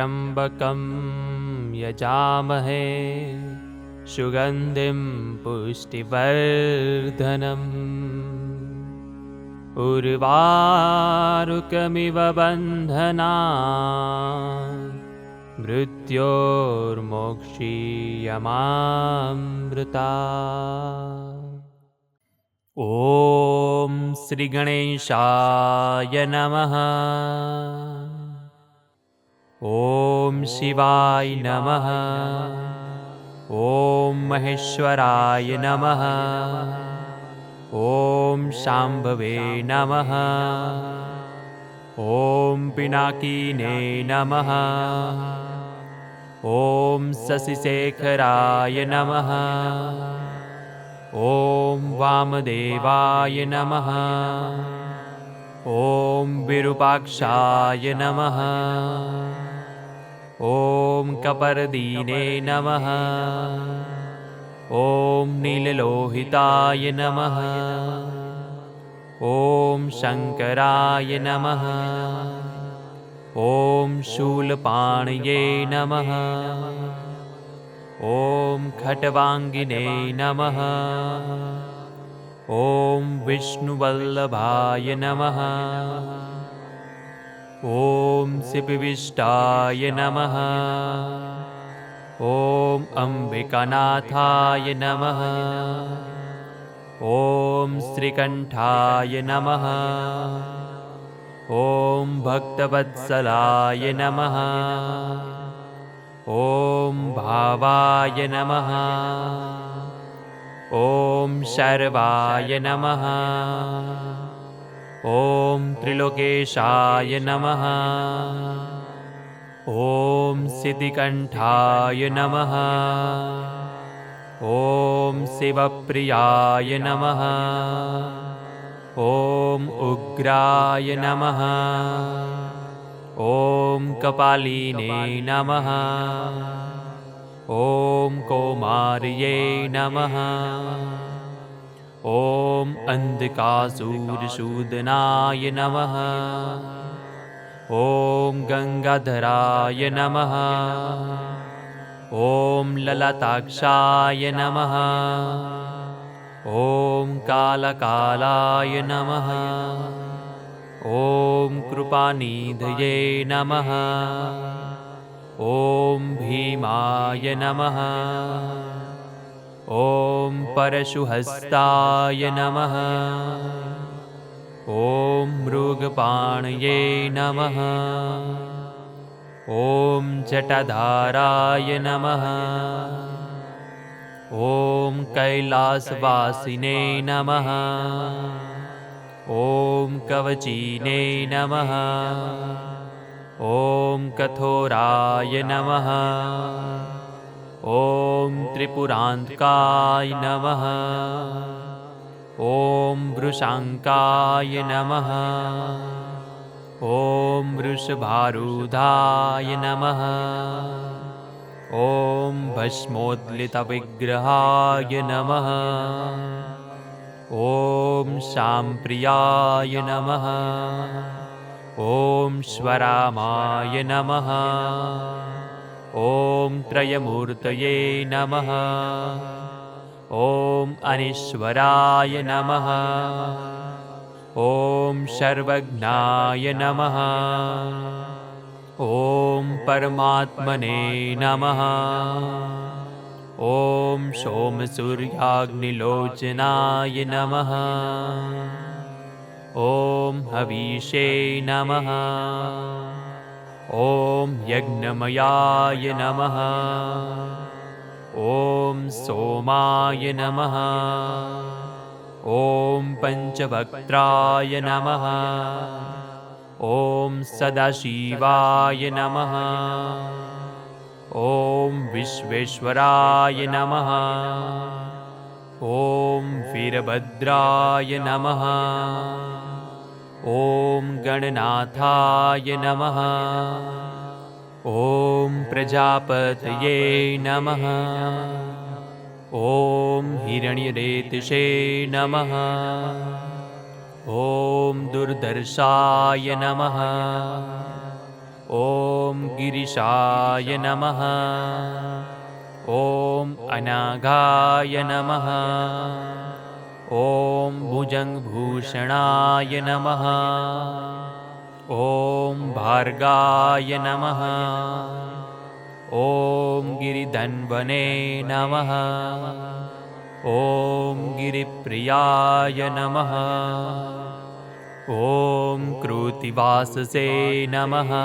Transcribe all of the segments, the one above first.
त्र्यम्बकं यजामहे सुगन्धिं पुष्टिवर्धनम्। उर्वारुकमिव बन्धना मृत्योर्मोक्षीयमामृता। ॐ श्रीगणेशाय नमः ॐ शिवाय नमः। ॐ महेश्वराय नमः। ॐ शाम्भवे नमः। ॐ पिनाकिने नमः। ॐ शशिशेखराय नमः। ॐ वामदेवाय नमः। ॐ विरूपाक्षाय नमः ॐ कपर्दीने नमः। ॐ नीललोहिताय नमः। ॐ शङ्कराय नमः। ॐ शूलपाणये नमः। ॐ खट्वाङ्गिने नमः। ॐ विष्णुवल्लभाय नमः ॐ शिपिविष्टाय नमः। ॐ अम्बिकानाथाय नमः। ॐ श्रीकण्ठाय नमः। ॐ भक्तवत्सलाय नमः। ॐ भावाय नमः। ॐ शर्वाय नमः ॐ त्रिलोकेशाय नमः। ॐ सिद्धिकण्ठाय नमः। ॐ शिवप्रियाय नमः। ॐ उग्राय नमः। ॐ कपालिने नमः। ॐ कौमार्ये नमः ॐ अन्धकासूरशूदनाय नमः। ॐ गङ्गाधराय नमः। ॐ ललताक्षाय नमः। ॐ कालकालाय नमः। ॐ कृपानिधये नमः। ॐ भीमाय नमः ॐ परशुहस्ताय नमः। ॐ मृगपाणये नमः। ॐ जटधाराय नमः। ॐ कैलासवासिने नमः। ॐ कवचीने नमः। ॐ कठोराय नमः ॐ त्रिपुरान्तकाय नमः। ॐ वृषाङ्काय नमः। ॐ वृषभारुधाय नमः। ॐ भस्मोद्लितविग्रहाय नमः। ॐ शाम्प्रियाय नमः। ॐ स्वरामाय नमः। ॐ त्रयमूर्तये नमः। ॐ अनीश्वराय नमः। ॐ सर्वज्ञाय नमः। ॐ परमात्मने नमः। ॐ सोमसूर्याग्निलोचनाय नमः। ॐ हवीशे नमः ॐ यज्ञमयाय नमः। ॐ सोमाय नमः। ॐ पञ्चवक्त्राय नमः। ॐ सदाशिवाय नमः। ॐ विश्वेश्वराय नमः। ॐ वीरभद्राय नमः ॐ गणनाथाय नमः। ॐ प्रजापतये नमः। ॐ हिरण्यरेतसे नमः। ॐ दुर्दर्शाय नमः। ॐ गिरिशाय नमः। ॐ अनाघाय नमः ॐ भुजङ्गभूषणाय नमः। ॐ भार्गाय नमः। ॐ गिरिधन्वने नमः। ॐ गिरिप्रियाय नमः। ॐ कृतिवाससे नमः।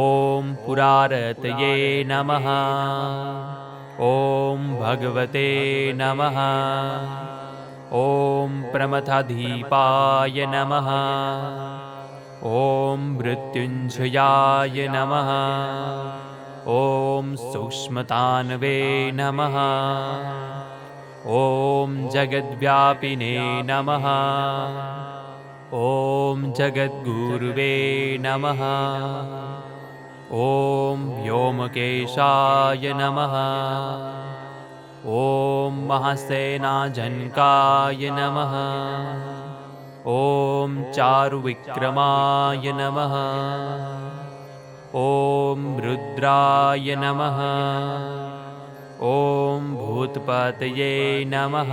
ॐ पुरारतये नमः ॐ भगवते नमः। ॐ प्रमथाधीपाय नमः। ॐ मृत्युञ्जयाय नमः। ॐ सूक्ष्मतान्वे नमः। ॐ जगद्व्यापिने नमः। ॐ जगद्गुरुवे नमः ॐ व्योमकेशाय नमः। ॐ महासेनाजनकाय नमः। ॐ चारुविक्रमाय नमः। ॐ रुद्राय नमः। ॐ भूतपतये नमः।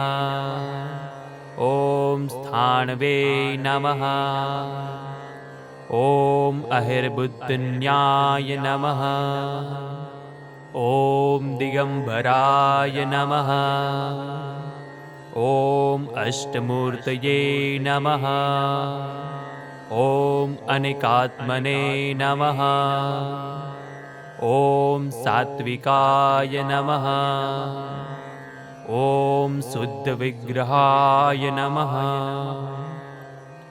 ॐ स्थाणवे नमः ॐ अहिर्बुद्धिन्याय नमः। ॐ दिगम्बराय नमः। ॐ अष्टमूर्तये नमः। ॐ अनिकात्मने नमः। ॐ सात्विकाय नमः। ॐ शुद्धविग्रहाय नमः।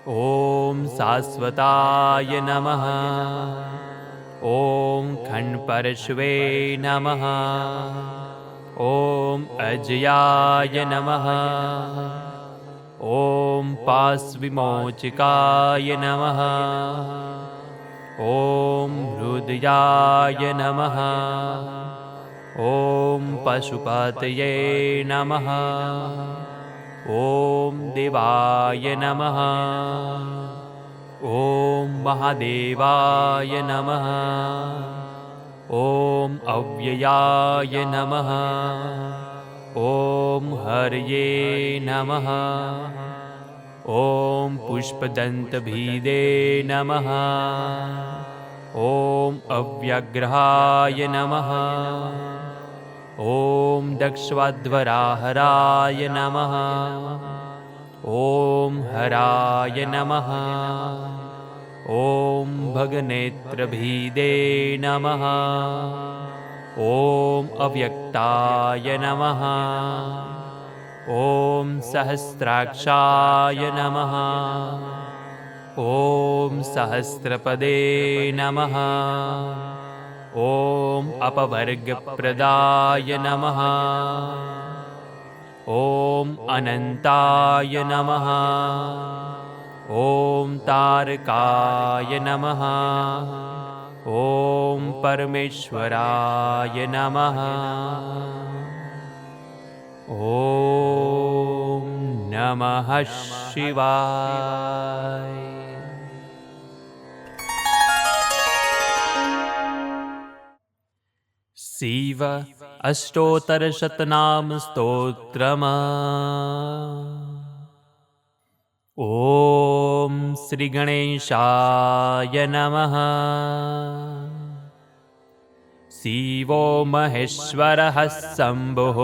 ॐ शाश्वताय नमः। ॐ खण्परश्वे नमः। ॐ अजयाय नमः। ॐ पास्विमोचिकाय नमः। ॐ हृदयाय नमः। ॐ पशुपतये नमः। ॐ देवाय नमः ॐ महादेवाय नमः। ॐ अव्ययाय नमः। ॐ हर्ये नमः। ॐ पुष्पदन्तभीदे नमः। ॐ अव्यग्रहाय नमः। ॐ दक्ष्वाध्वराहराय नमः। ॐ हराय नमः ॐ भगनेत्रभीदे नमः। ॐ अव्यक्ताय नमः। ॐ सहस्राक्षाय नमः। ॐ सहस्रपदे नमः। ॐ अपवर्गप्रदाय नमः। ॐ अनन्ताय नमः ॐ तारकाय नमः। ॐ परमेश्वराय नमः। ॐ नमः शिवाय। शिव अष्टोत्तरशतनामस्तोत्रम् श्रीगणेशाय नमः। शिवो महेश्वरः शम्भुः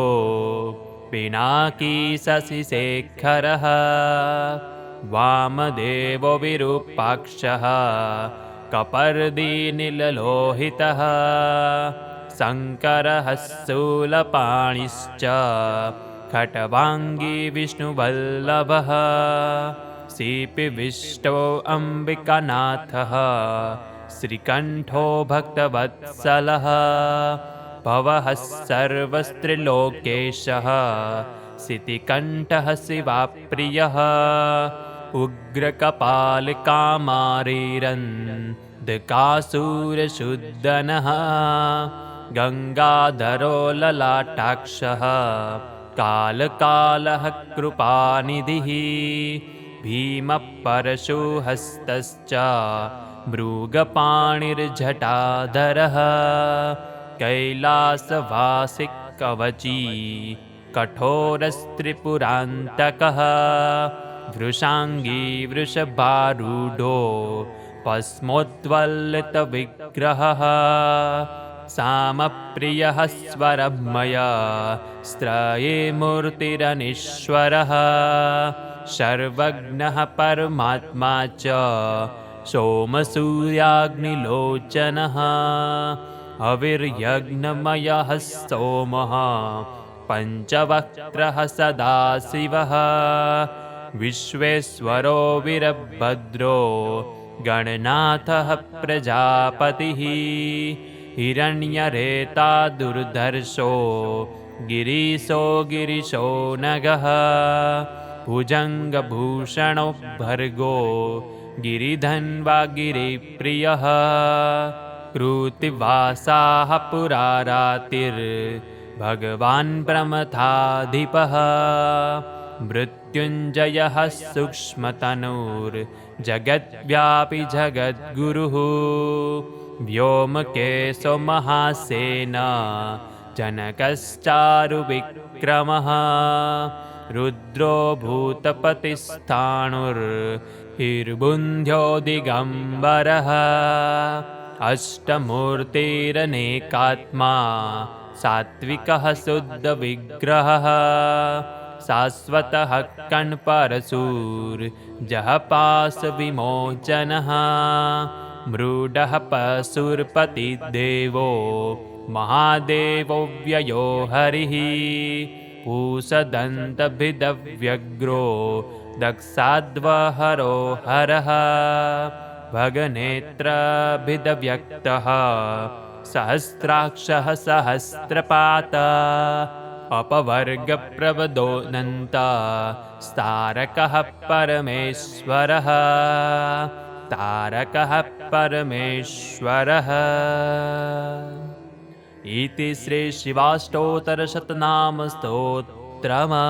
पिनाकी शशिशेखरः वामदेवो विरूपाक्षः कपर्दीनिललोहितः शङ्करः शूलपाणिश्च खटवाङ्गी विष्णुवल्लभः सीपिविष्टो अम्बिकानाथः श्रीकण्ठो भक्तवत्सलः भवः सर्वस्त्रिलोकेशः सितिकण्ठः शिवाप्रियः उग्रकपालकामारीरन् दकासूरशुद्धनः गङ्गाधरो ललाटाक्षः कालकालः कृपानिधिः भीमः परशुहस्तश्च मृगपाणिर्जटाधरः कैलासवासिकवची कठोरस्त्रिपुरान्तकः। वृषाङ्गी वृषभारूढो भस्मोद्वल्लितविग्रहः सामप्रियः स्वरमया स्त्रये मूर्तिरनीश्वरः सर्वज्ञः परमात्मा च। सोमसूर्याग्निलोचनः। अविर्यज्ञमयः सोमः पञ्चवक्त्रः सदाशिवः विश्वेश्वरो विरभद्रो। गणनाथः प्रजापतिः। हिरण्यरेता दुर्धर्षो। गिरीशो गिरिशो नगः भुजङ्गभूषणो भर्गो गिरिधन्वा गिरिप्रियः। कृतिवासाः पुरारातिर्भगवान् प्रमथाधिपः। मृत्युञ्जयः सूक्ष्मतनुर्जगद्व्यापि जगद्गुरुः। व्योमकेशो महासेन जनकश्चारुविक्रमः रुद्रो भूतपतिस्थाणुर्हिर्बुन्ध्यो दिगम्बरः अष्टमूर्तिरनेकात्मा सात्विकः शुद्धविग्रहः। शाश्वतः कण्परशूर्जहपाशविमोचनः मृडः पशुर्पतिदेवो महादेवो व्ययो हरिः पूषदन्तभिदव्यग्रो दक्षाद्वहरो हरः भगनेत्रभिदव्यक्तः सहस्राक्षः सहस्रपात अपवर्गप्रवदोऽनन्ता स्तारकः परमेश्वरः तारकः परमेश्वरः इति श्रीशिवाष्टोत्तरशतनामस्तोत्रमा